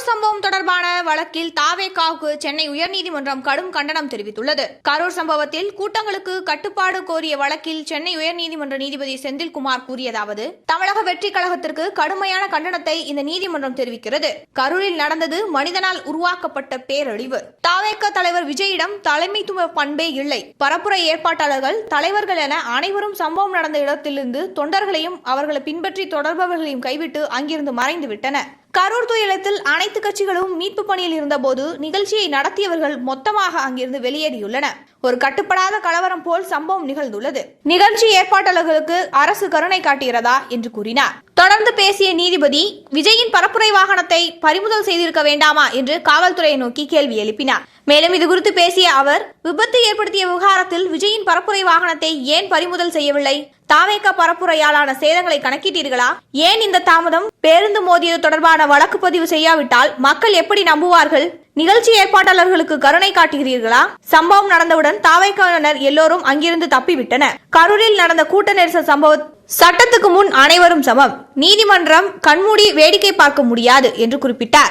கரூர் சம்பவம் தொடர்பான வழக்கில் தாவேகாவுக்கு சென்னை உயர்நீதிமன்றம் கடும் கண்டனம் தெரிவித்துள்ளது. கரூர் சம்பவத்தில் கூட்டங்களுக்கு கட்டுப்பாடு கோரிய வழக்கில் சென்னை உயர்நீதிமன்ற நீதிபதி செந்தில்குமார் கூறியதாவது தமிழக வெற்றி கழகத்திற்கு கடுமையான கண்டனத்தை இந்த நீதிமன்றம் தெரிவிக்கிறது. கரூரில் நடந்தது மனிதனால் உருவாக்கப்பட்ட பேரழிவு. தாவேக தலைவர் விஜயிடம் தலைமைத்துவ பண்பே இல்லை. பரப்புரை ஏற்பாட்டாளர்கள் தலைவர்கள் என அனைவரும் சம்பவம் நடந்த இடத்திலிருந்து தொண்டர்களையும் அவர்களை பின்பற்றி தொடர்பவர்களையும் கைவிட்டு அங்கிருந்து மறைந்து விட்டனர் கரூர் துயரத்தில் அனைத்து கட்சிகளும் மீட்பு பணியில் இருந்தபோது நிகழ்ச்சியை நடத்தியவர்கள் மொத்தமாக அங்கிருந்து வெளியேறியுள்ளன ஒரு கட்டுப்படாத கலவரம் போல் சம்பவம் நிகழ்ந்துள்ளது. நிகழ்ச்சி ஏற்பாட்டாளர்களுக்கு அரசு கருணை காட்டுகிறதா என்று கூறினார். தொடர்ந்து பேசிய நீதிபதி விஜயின் பரப்புரை வாகனத்தை பறிமுதல் செய்திருக்க வேண்டாமா? என்று காவல்துறையை நோக்கி கேள்வி எழுப்பினார். மேலும் இது குறித்து பேசிய அவர் விபத்து ஏற்படுத்திய விவகாரத்தில் விஜயின் பரப்புரை வாகனத்தை ஏன் பறிமுதல் செய்யவில்லை? தாவேக்க பரப்புரையாலான சேதங்களை கணக்கிட்டீர்களா? ஏன் இந்த தாமதம்? பேருந்து மோதியது தொடர்பான வழக்கு பதிவு செய்யாவிட்டால் மக்கள் எப்படி நம்புவார்கள்? நிகழ்ச்சி ஏற்பாட்டாளர்களுக்கு கருணை காட்டுகிறீர்களா? சம்பவம் நடந்தவுடன் தாவைக்காரனர் எல்லோரும் அங்கிருந்து தப்பிவிட்டனர். கரூரில் நடந்த கூட்ட நெரிசல் சம்பவ சட்டத்துக்கு முன் அனைவரும் சமம். நீதிமன்றம் கண்மூடி வேடிக்கை பார்க்க முடியாது என்று குறிப்பிட்டார்.